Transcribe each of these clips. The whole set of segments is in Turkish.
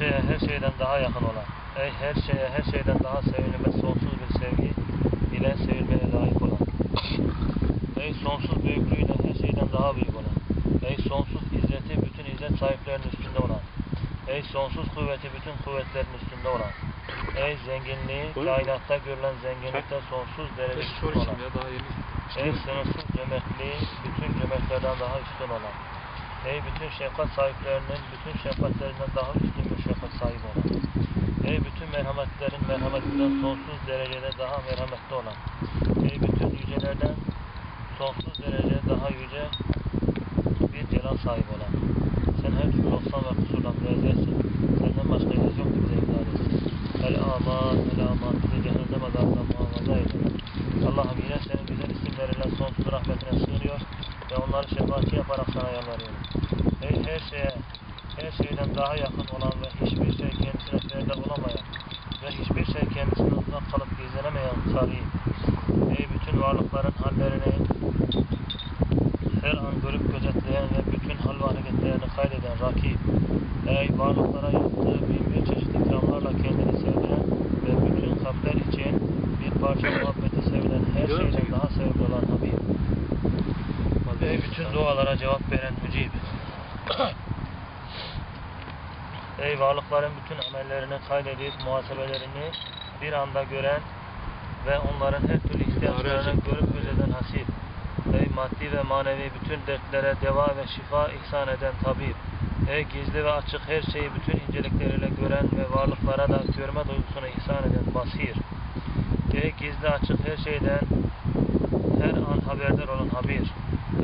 şeye, her şeyden daha yakın olan. Ey her şeye, her şeyden daha sevilmez sonsuz bir sevgi ile sevilmeye layık olan. Ey sonsuz büyüklüğüyle her şeyden daha büyük olan. Ey sonsuz izzeti bütün izzet sahiplerinin üstünde olan. Ey sonsuz kuvveti bütün kuvvetlerin üstünde olan. Ey zenginliği, kainatta görülen zenginlikte sonsuz derece Beş üstün soru olan. Ey sınırsız cömertliği bütün cömertlerden daha üstün olan. Ey bütün şefkat sahiplerinin bütün şefkatlerinden daha üstün sahibi olan. Ey bütün merhametlerin merhametinden sonsuz derecede daha merhametli olan. Ey bütün yücelerden sonsuz derecede daha yüce bir celal sahibi olan. Sen her türlü noksan ve kusurdan münezzehsin. Senden başka ilah yok bize imdad. El aman, el aman, bizi cehennem azabından muhafaza eyle. Allah'ım yine senin güzel isimleriyle sonsuz rahmetine sığınıyor ve onları şefaatçi yaparak sana yalvarıyorum. Ey her şeye, her şeyden daha yakın olan ve hiçbir şey kendisine perde olamayan ve hiçbir şey kendisinden uzak kalıp gizlenemeyen Kari. Ey bütün varlıkların hallerini her an görüp gözetleyen ve bütün hal ve hareketlerini kaydeden Rakib. Ey varlıklara yaptığı bin bir çeşit ikramlarla kendini sevdiren ve bütün kalpler için bir parça muhabbeti sevilen her şeyden daha sevgili olan Habib. Ey bütün dualara cevap veren Mücib. Ey varlıkların bütün amellerini kaydedip muhasebelerini bir anda gören ve onların her türlü ihtiyaçlarını görüp gözeden hasip. Ey maddi ve manevi bütün dertlere deva ve şifa ihsan eden tabip. Ey gizli ve açık her şeyi bütün incelikleriyle gören ve varlıklara da görme duygusunu ihsan eden basir. Ey gizli açık her şeyden her an haberdar olan habir.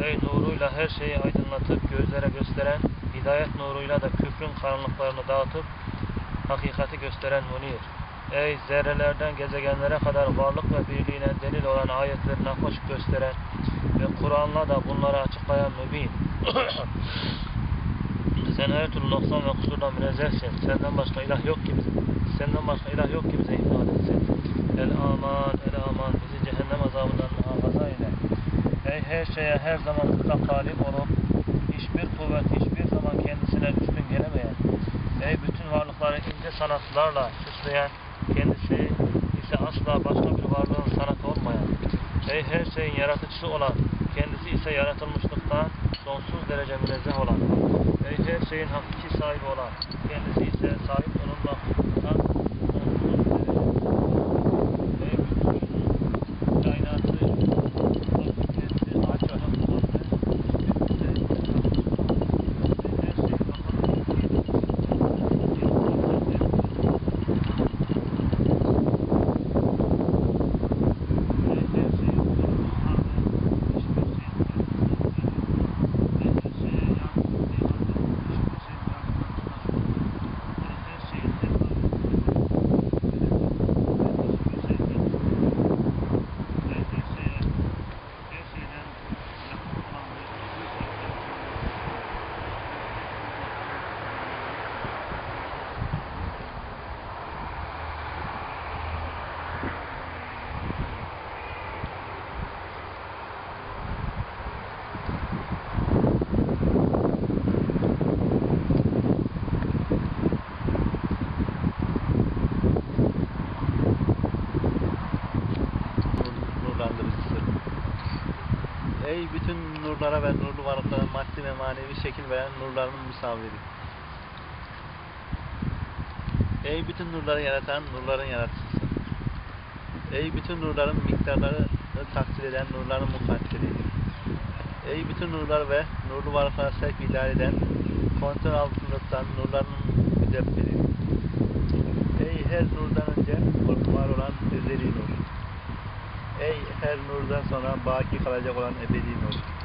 Ey nuruyla her şeyi aydınlatıp gözlere gösteren, hidayet nuruyla da küfrün karanlıklarını dağıtıp hakikati gösteren munir. Ey zerrelerden gezegenlere kadar varlık ve birliğine delil olan ayetlerini apaçık gösteren ve Kur'an'la da bunları açıklayan mübin. Sen her türlü noksan ve kusurdan münezzehsin. Senden başka ilah yok ki bize. Senden başka ilah yok ki bize imdad etsin. El aman, el aman bizi cehennem azabından muhafaza eyle. Ey her şeye her zaman mutlak galip olup hiçbir kuvvet hiçbir zaman kendisine üstün gelemeyen, ey bütün varlıkları ince sanatlarla süsleyen, kendisi ise asla başka bir varlığın sanatı olmayan, ey her şeyin yaratıcısı olan, kendisi ise yaratılmışlıktan sonsuz derece münezzeh olan, ey her şeyin hakiki sahibi olan, kendisi ise sahip olunmaktan sonsuz derece ey bütün kainatı kendisi aç olan Her nurlara ve nurlu varlıklara maddi ve manevi şekil veren nurların misafiri. Ey bütün nurları yaratan, nurların yaratıcısı. Ey bütün nurların miktarlarını takdir eden, nurların mukaddiri. Ey bütün nurlar ve nurlu varlıklara sevk idare eden, kontrol altında tutan nurların müdebbiri. Ey her nurdan önce var olan ezeli nur. Ey her nurdan sonra baki kalacak olan ebedi nur.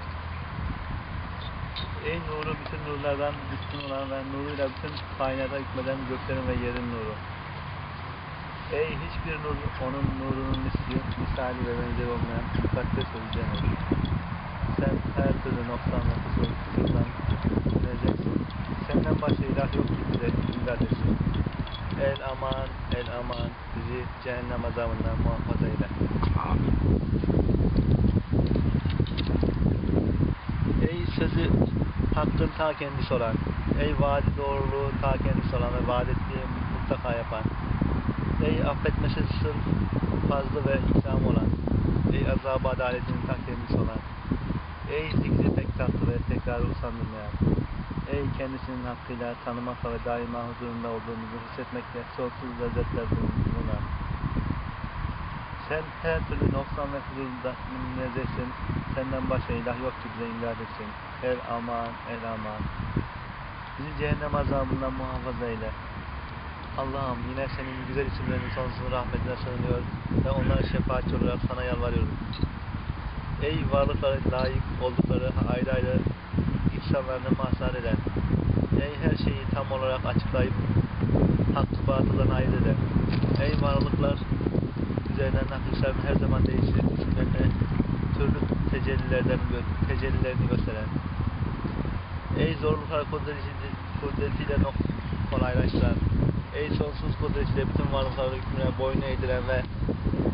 Ey nuru bütün nurlardan üstün olan ve nuruyla bütün kainata hükmeden göklerin ve yerin nuru. Ey hiçbir nur onun nurunun misli, misali ve benzeri olmayan mukaddes ve yüce nur. Sen her türlü noksan ve kusur, kusurdan münezzehsin. Senden başka ilah yok ki bize imdad. El aman, el aman, bizi cehennem azabından muhafaza eyle. Ey hakkın ta kendisi olan, ey vaadi doğruluğu ta kendisi olan ve vaad ettiği mutlaka yapan, ey affetmesi sırf fazla ve ikram olan, ey azabı adaletinin ta kendisi olan, ey zikri tek tatlı ve tekrarı usandırmayan, ey kendisinin hakkıyla tanımakla ve daima huzurunda olduğumuzu hissetmekle sonsuz lezzetler bulunan, sen her türlü noksan ve huzurda münezzehsin. Senden başka ilah yok ki bize imdad etsin. El aman, el aman. Bizi cehennem azabından muhafaza eyle. Allah'ım yine senin güzel isimlerinin sonsuz rahmetine sığınıyor ve onlara şefaatçi olarak sana yalvarıyorum. Ey varlıklara layık oldukları ayrı ayrı insanlarını mahzar eden, ey her şeyi tam olarak açıklayıp hakkı batıldan ayırt eden, ey varlıklar üzerinden nakışların her zaman değişir, isimlerine türlü tecellilerden tecellilerini gösteren, ey zorlukları kudretiyle, kudretiyle kolaylaştıran, ey sonsuz kudretiyle bütün varlıkları hükmüne boyun eğdiren ve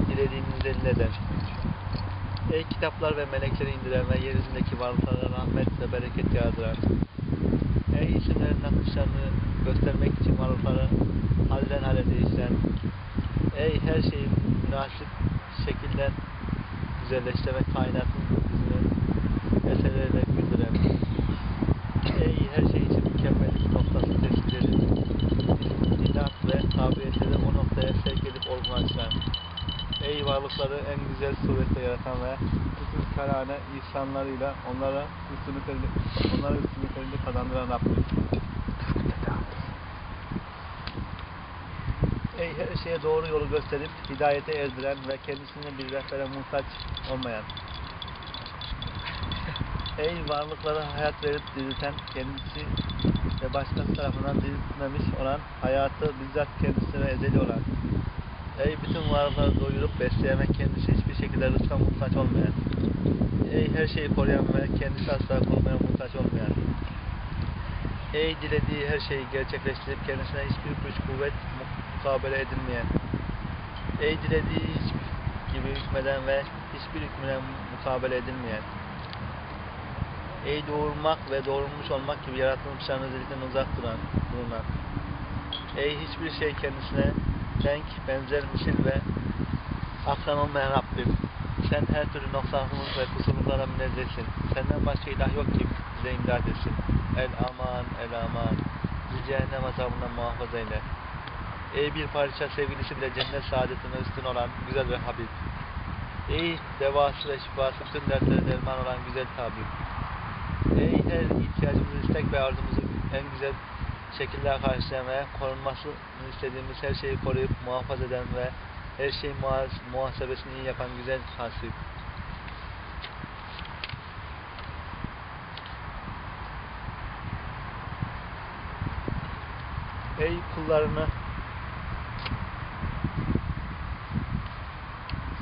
dilediğini zelil eden, ey kitaplar ve melekleri indiren ve yeryüzündeki varlıklara rahmet ve bereket yağdıran, ey isimlerin nakışlarını göstermek için varlıkları halden hale değiştiren, ey her şeyi münasip şekilde güzelleştirme kainatın yüzünü eserlerle güldüren, ey her şey için mükemmellik noktası tespitleri, inat ve kabiliyetleri o noktaya sevk edip olgunlaştıran, ey varlıkları en güzel surette yaratan ve bütün karane ihsanlarıyla onlara üstünlüklerini, onlara üstünlüklerini kazandıran Rabbim. Ey her şeye doğru yolu gösterip hidayete erdiren ve kendisine bir rehbere muhtaç olmayan. Ey varlıklara hayat verip dirilten kendisi ve başkası tarafından diriltmemiş olan hayatı bizzat kendisine ezeli olan. Ey bütün varlıkları doyurup besleyen ve kendisi hiçbir şekilde rızka muhtaç olmayan. Ey her şeyi koruyan ve kendisi asla korumaya muhtaç olmayan. Ey dilediği her şeyi gerçekleştirip kendisine hiçbir güç kuvvet mukabele edilmeyen. Ey dilediği hiç gibi hükmeden ve hiçbir hükmüne mukabele edilmeyen. Ey doğurmak ve doğurulmuş olmak gibi yaratılmışların özellikten uzak duran, bulunan. Ey hiçbir şey kendisine denk, benzer, misil ve akran olmayan Rabbim. Sen her türlü noksanlılık ve kusurluklara münezzehsin. Senden başka ilah yok ki bize imdad etsin. El aman, el aman. Bizi cehennem azabından muhafaza eyle. Ey bir parça sevgilisi bile cennet saadetine üstün olan güzel ve Habib. Ey devası ve şifası bütün dertlere derman olan güzel tabip. Ey her ihtiyacımızı, istek ve arzumuzu en güzel şekilde karşılayan ve korunmasını istediğimiz her şeyi koruyup muhafaza eden ve her şeyin muhas- muhasebesini iyi yapan güzel hasip. Ey kullarını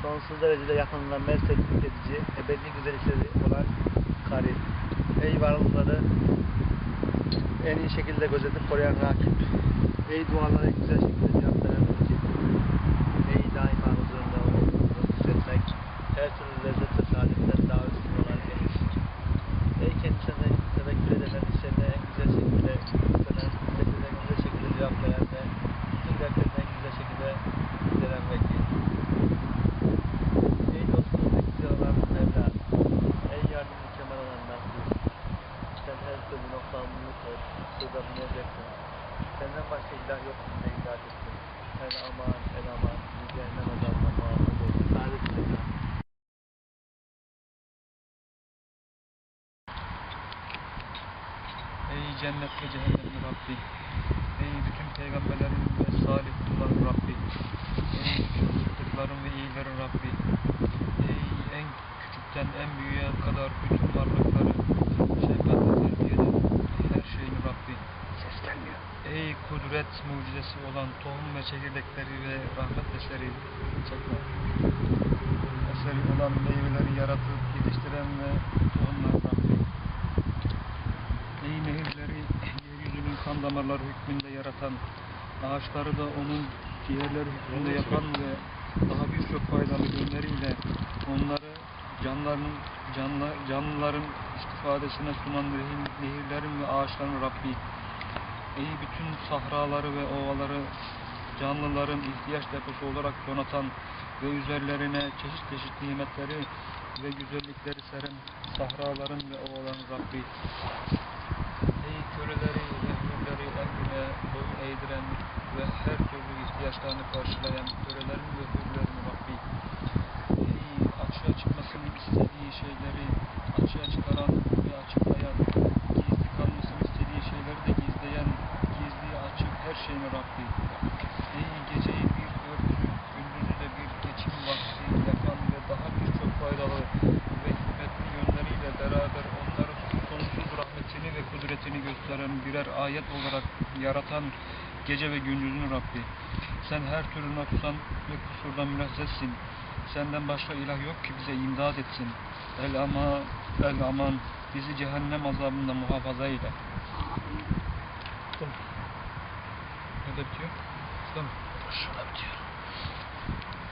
sonsuz derecede yakınından mest edici, ebedi güzellikleri olan Karib. Ey varlıkları en iyi şekilde gözetip koruyan Rakip. Ey dualara güzel şekilde cevap veren Mecid. Ey daima huzurunda hissetmek, her türlü lezzet ve saadetten daha üstün olan Enis. Ey kendisine tevekkül eden, işlerine en güzel şekilde yüklenen, isteklerine en güzel şekilde cevap veren ve bütün dertlerine en güzel şekilde gideren vekil. Ey dostluğu en güzel olan Mevla. Ey yardım mükemmel bağımlılık et, sığdırmayacaksın. Senden başka ilah yok bize ilah etsin. El aman, el aman, bizi cehennem azabına muhafaza et. Saadet Selam. Ey cennet ve cehennemin Rabbi. Ey bütün peygamberlerin ve salih kulların Rabbi. Ey bütün sıddıkların ve iyilerin Rabbi. Ey en küçükten en büyüğe kadar bütün varlıkları şefkatle terbiye eden her şeyin Rabbi. Ses gelmiyor. Ey kudret mucizesi olan tohum ve çekirdekleri ve rahmet eseri çekme. Eseri olan meyveleri yaratıp yetiştiren ve tohumlar Rabbi. Ey nehirleri yeryüzünün kan damarları hükmünde yaratan, ağaçları da onun ciğerleri hükmünde yapan ve daha birçok faydalı yönleriyle onları canlıların, canlı, canlıların istifadesine sunan nehir- nehirlerin ve ağaçların Rabbi. Ey bütün sahraları ve ovaları canlıların ihtiyaç deposu olarak donatan ve üzerlerine çeşit çeşit nimetleri ve güzellikleri seren sahraların ve ovaların Rabbi. Ey köleleri ve boyun eğdiren ve her türlü ihtiyaçlarını karşılayan kölelerin ve hürlerin Rabbi. Açığa çıkmasını istediği şeyleri açığa çıkaran ve açıklayan, gizli kalmasını istediği şeyleri de gizleyen, gizli açık her şeyin Rabbi. Ey geceyi bir örtü, gündüzü de bir geçim vakti yapan ve daha birçok faydalı ve hikmetli yönleriyle beraber onları sonsuz rahmetini ve gösteren birer ayet olarak yaratan gece ve gündüzün Rabbi. Sen her türlü noksan ve kusurdan münezzehsin. Senden başka ilah yok ki bize imdad etsin. El ama, el aman bizi cehennem azabından muhafaza eyle. Ne de bitiyor? Tamam. Şurada bitiyor.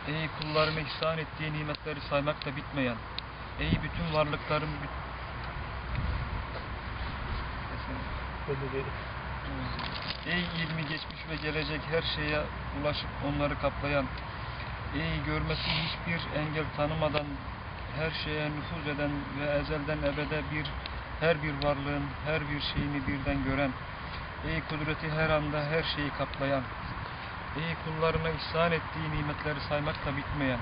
Ey kullarına ihsan ettiği nimetleri saymakla bitmeyen, ey bütün varlıkların Belli değil. Ey ilmi geçmiş ve gelecek her şeye ulaşıp onları kaplayan, ey görmesi hiçbir engel tanımadan her şeye nüfuz eden ve ezelden ebede bir her bir varlığın her bir şeyini birden gören, ey kudreti her anda her şeyi kaplayan, ey kullarına ihsan ettiği nimetleri saymakla bitmeyen,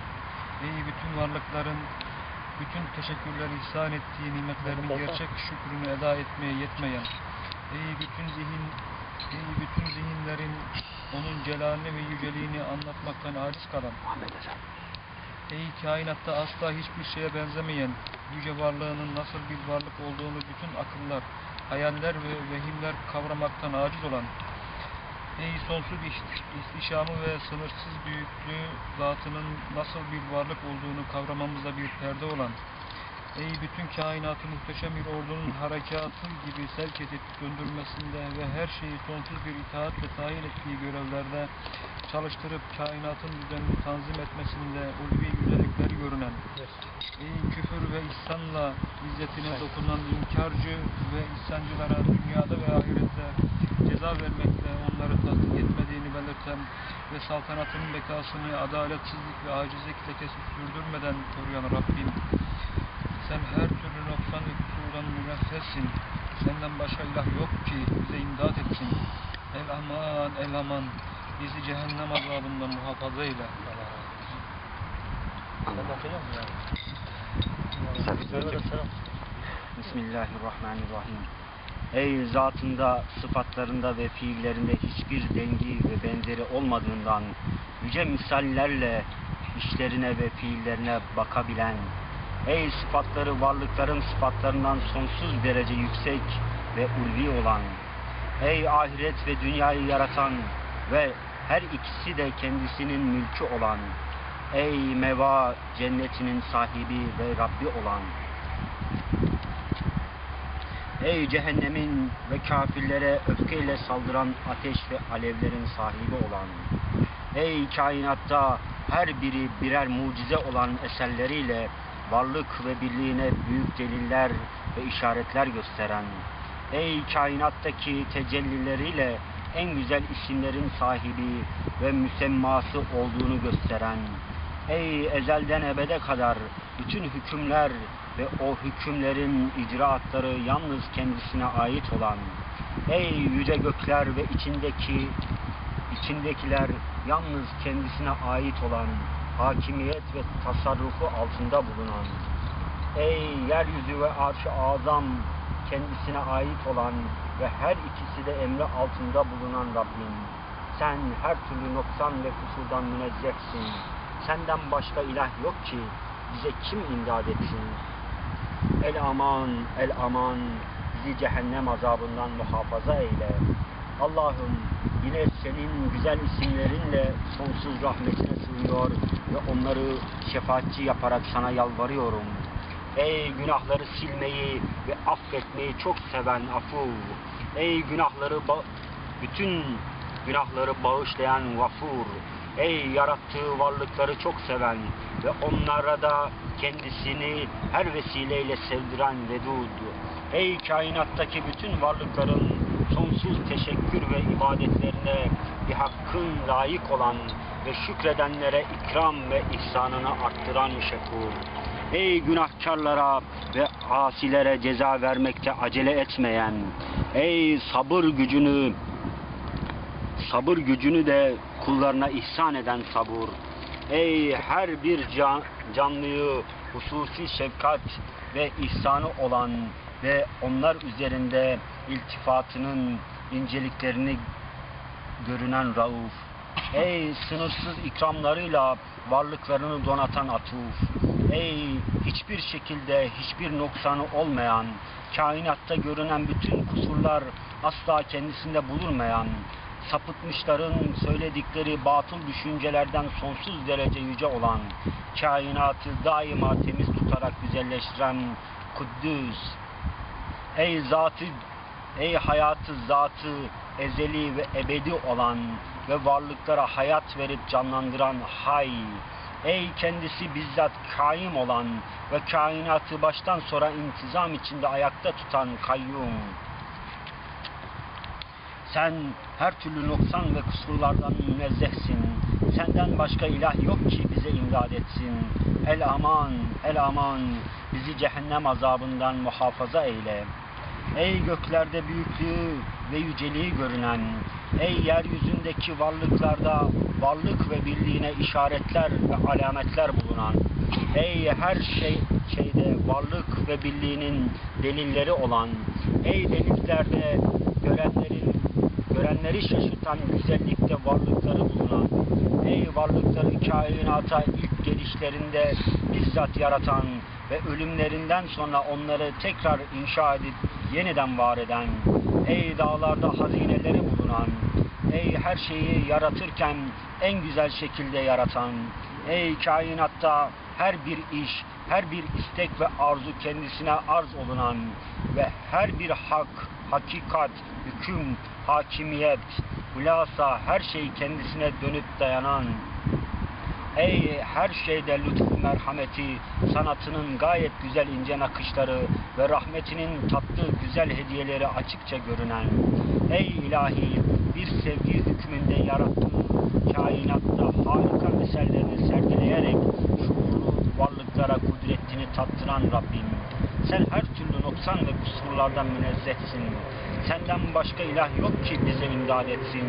ey bütün varlıkların bütün teşekkürleri ihsan ettiği nimetlerinin gerçek şükrünü eda etmeye yetmeyen, ey bütün zihin Ey bütün zihinlerin onun celalini ve yüceliğini anlatmaktan aciz kalan, ey kainatta asla hiçbir şeye benzemeyen, yüce varlığının nasıl bir varlık olduğunu bütün akıllar, hayaller ve vehimler kavramaktan aciz olan, ey sonsuz iht- ihtişamı ve sınırsız büyüklüğü zatının nasıl bir varlık olduğunu kavramamıza bir perde olan, Ey bütün kainatı muhteşem bir ordunun harekatı gibi sevk edip döndürmesinde ve her şeyi sonsuz bir itaatle tayin ettiği görevlerde çalıştırıp kainatın düzenini tanzim etmesinde ulvi güzellikleri görünen, ey küfür ve ihsanla izzetine dokunan inkarcı ve isyancılara dünyada ve ahirette ceza vermekle onları tasdik etmediğini belirten ve saltanatının bekasını adaletsizlik ve acizlikle kesip sürdürmeden koruyan Rabbim, sen her türlü noksan ve kusurdan münezzehsin. Senden başka ilah yok ki bize imdad etsin. El aman, el aman. Bizi cehennem azabından muhafaza eyle. Sen bakacak mısın yani? Bismillahirrahmanirrahim. Ey zatında, sıfatlarında ve fiillerinde hiçbir dengi ve benzeri olmadığından yüce misallerle işlerine ve fiillerine bakabilen, ey sıfatları varlıkların sıfatlarından sonsuz derece yüksek ve ulvi olan, ey ahiret ve dünyayı yaratan ve her ikisi de kendisinin mülkü olan, ey meva cennetinin sahibi ve Rabbi olan, Ey cehennemin ve kafirlere öfkeyle saldıran ateş ve alevlerin sahibi olan, ey kainatta her biri birer mucize olan eserleriyle varlık ve birliğine büyük deliller ve işaretler gösteren, ey kainattaki tecellileriyle en güzel isimlerin sahibi ve müsemması olduğunu gösteren, ey ezelden ebede kadar bütün hükümler ve o hükümlerin icraatları yalnız kendisine ait olan ey yüce gökler ve içindeki içindekiler yalnız kendisine ait olan hakimiyet ve tasarrufu altında bulunan ey yeryüzü ve arş-ı azam kendisine ait olan ve her ikisi de emri altında bulunan Rabbim sen her türlü noksan ve kusurdan münezzehsin. Senden başka ilah yok ki bize kim imdad etsin? El aman el aman bizi cehennem azabından muhafaza eyle. Allah'ım yine senin güzel isimlerinle sonsuz rahmetine sığınıyor ve onları şefaatçi yaparak sana yalvarıyorum. Ey günahları silmeyi ve affetmeyi çok seven afu. Ey günahları bütün günahları bağışlayan gafur. Ey yarattığı varlıkları çok seven ve onlara da kendisini her vesileyle sevdiren vedud. Ey kainattaki bütün varlıkların sonsuz teşekkür ve ibadetlerine bir hakkın layık olan ve şükredenlere ikram ve ihsanını arttıran şekur. Ey günahkarlara ve asilere ceza vermekte acele etmeyen, ey sabır gücünü sabır gücünü de kullarına ihsan eden sabur. Ey her bir can, canlıyı hususi şefkat ve ihsanı olan ve onlar üzerinde iltifatının inceliklerini görünen Rauf. Ey sınırsız ikramlarıyla varlıklarını donatan Atuf. Ey hiçbir şekilde hiçbir noksanı olmayan, kainatta görünen bütün kusurlar asla kendisinde bulunmayan, sapıtmışların söyledikleri batıl düşüncelerden sonsuz derece yüce olan, kainatı daima temiz tutarak güzelleştiren Kuddüs. Ey zatı, ey hayatı zatı ezeli ve ebedi olan ve varlıklara hayat verip canlandıran Hay. Ey kendisi bizzat kaim olan ve kainatı baştan sonra intizam içinde ayakta tutan kayyum. Sen her türlü noksan ve kusurlardan münezzehsin. Senden başka ilah yok ki bize imdad etsin. El aman, el aman, bizi cehennem azabından muhafaza eyle. Ey göklerde büyüklüğü ve yüceliği görünen, ey yeryüzündeki varlıklarda varlık ve birliğine işaretler ve alametler bulunan, ey her şey şeyde varlık ve birliğinin delilleri olan, ey denizlerde görenlerin görenleri şaşırtan güzellikte varlıkları bulunan, ey varlıkları kainata ilk gelişlerinde bizzat yaratan ve ölümlerinden sonra onları tekrar inşa edip yeniden var eden, ey dağlarda hazineleri bulunan, ey her şeyi yaratırken en güzel şekilde yaratan, ey kainatta her bir iş, her bir istek ve arzu kendisine arz olunan ve her bir hak, hakikat, hüküm, hakimiyet, hulasa her şey kendisine dönüp dayanan, Ey her şeyde lütfu merhameti, sanatının gayet güzel ince nakışları ve rahmetinin tatlı güzel hediyeleri açıkça görünen, ey ilahi bir sevgi hükmünde yarattığı kainatta harika eserlerini sergileyerek şuurlu varlıklara kudretini tattıran Rabbim. Sen her türlü noksan ve kusurlardan münezzehsin. Senden başka ilah yok ki bize imdad etsin.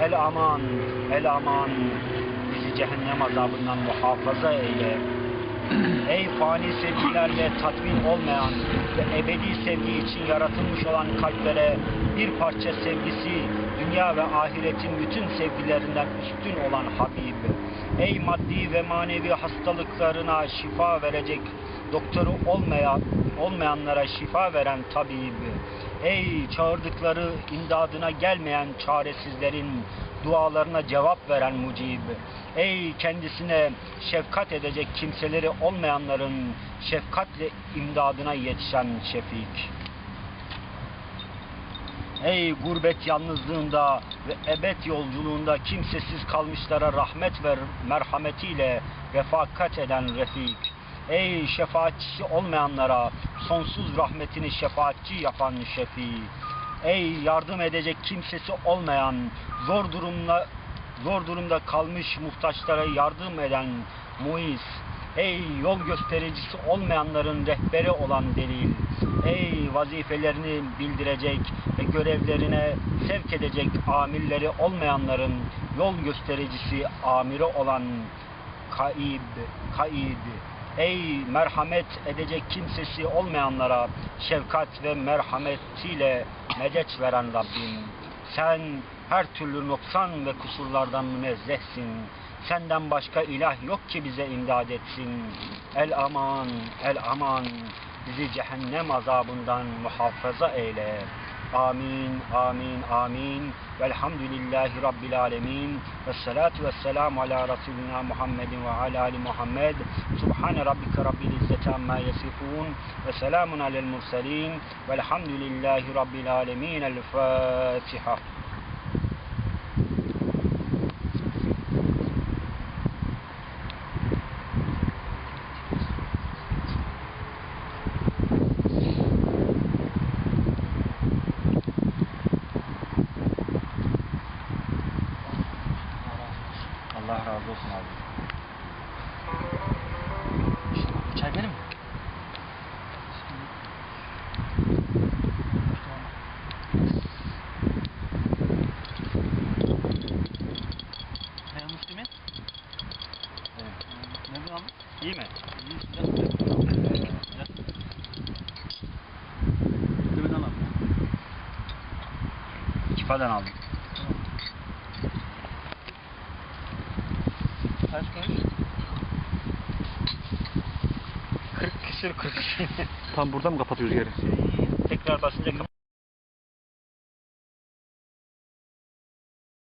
El aman, el aman, cehennem azabından muhafaza eyle. Ey fani sevgilerle tatmin olmayan ve ebedi sevgi için yaratılmış olan kalplere bir parça sevgisi, dünya ve ahiretin bütün sevgilerinden üstün olan Habib. Ey maddi ve manevi hastalıklarına şifa verecek doktoru olmayan, olmayanlara şifa veren tabib. Ey çağırdıkları imdadına gelmeyen çaresizlerin dualarına cevap veren mucib. Ey kendisine şefkat edecek kimseleri olmayanların şefkatle imdadına yetişen şefik. Ey gurbet yalnızlığında ve ebed yolculuğunda kimsesiz kalmışlara rahmet ve merhametiyle refakat eden refik. Ey şefaatçisi olmayanlara sonsuz rahmetini şefaatçi yapan şefi. Ey yardım edecek kimsesi olmayan, zor durumla zor durumda kalmış muhtaçlara yardım eden muiz. Ey yol göstericisi olmayanların rehberi olan delil. Ey vazifelerini bildirecek ve görevlerine sevk edecek amirleri olmayanların yol göstericisi amiri olan kaib, kaib. Ey merhamet edecek kimsesi olmayanlara şefkat ve merhametiyle medet veren Rabbim. Sen her türlü noksan ve kusurlardan münezzehsin. Senden başka ilah yok ki bize imdad etsin. El aman, el aman. Bizi cehennem azabından muhafaza eyle. Amin, amin, amin. Velhamdülillahi Rabbil alemin. Ve salatu ve selamu ala Resulina Muhammedin ve ala ali Muhammed. Subhane Rabbike Rabbil İzzeti amma yasifun. Ve selamun alel murselin. Velhamdülillahi Rabbil alemin. El Fatiha. Allah razı olsun abi. Çay benim mi? Ne bu İyi mi? Müslüman alalım. Kifadan aldım. Tam burada mı kapatıyoruz yeri? Tekrar basınca